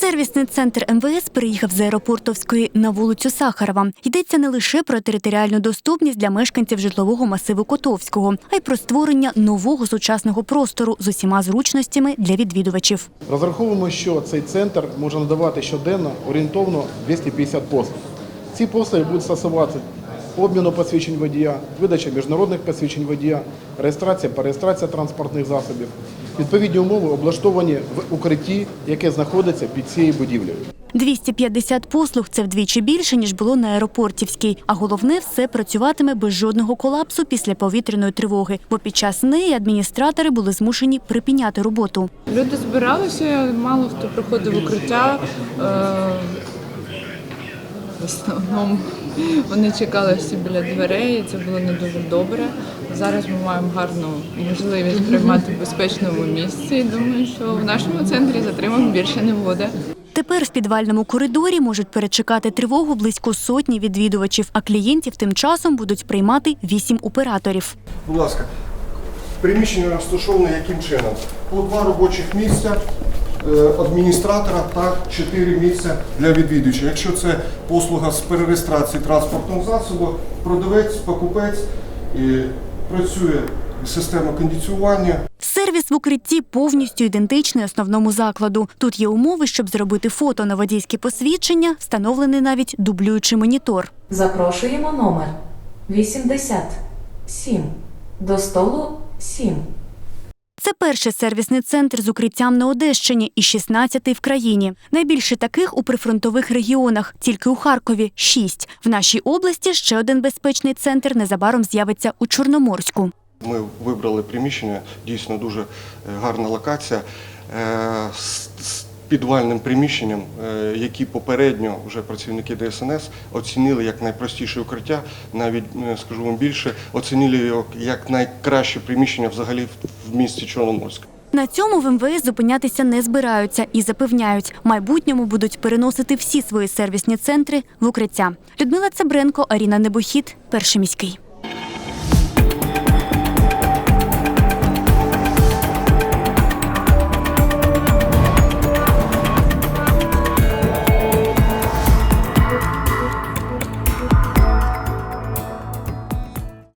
Сервісний центр МВС переїхав з аеропортовської на вулицю Сахарова. Йдеться не лише про територіальну доступність для мешканців житлового масиву Котовського, а й про створення нового сучасного простору з усіма зручностями для відвідувачів. Розраховуємо, що цей центр може надавати щоденно орієнтовно 250 послуг. Ці послуги будуть стосуватися обміну посвідчень водія, видачі міжнародних посвідчень водія, реєстрація, перереєстрація транспортних засобів. Відповідні умови облаштовані в укритті, яке знаходиться під цією будівлею. 250 послуг це вдвічі більше ніж було на аеропортівській. А головне, все працюватиме без жодного колапсу після повітряної тривоги, бо під час неї адміністратори були змушені припиняти роботу. Люди збиралися, мало хто приходив укриття. Е, В основному вони чекали всі біля дверей, і це було не дуже добре. Зараз ми маємо гарну можливість приймати в безпечному місці. І думаю, що в нашому центрі затримок більше не буде. Тепер в підвальному коридорі можуть перечекати тривогу близько сотні відвідувачів, а клієнтів тим часом будуть приймати вісім операторів. Будь ласка, приміщення розташоване яким чином? По два робочих місця адміністратора та чотири місця для відвідувача. Якщо це послуга з перереєстрації транспортного засобу, продавець, покупець і працює система кондиціювання. Сервіс в укритті повністю ідентичний основному закладу. Тут є умови, щоб зробити фото на водійське посвідчення, встановлений навіть дублюючий монітор. Запрошуємо номер 87. До столу 7. Це перший сервісний центр з укриттям на Одещині і 16-й в країні. Найбільше таких у прифронтових регіонах, тільки у Харкові шість. В нашій області ще один безпечний центр незабаром з'явиться у Чорноморську. Ми вибрали приміщення, дійсно дуже е, гарна локація е, підвальним приміщенням, е, які попередньо вже працівники ДСНС оцінили як найпростіше укриття, навіть е, скажу вам більше, оцінили його як найкраще приміщення взагалі в- місті Чорноморськ. На цьому в МВС зупинятися не збираються і запевняють, в майбутньому будуть переносити всі свої сервісні центри в укриття. Людмила Цебренко, Аріна Небохід, перший міський.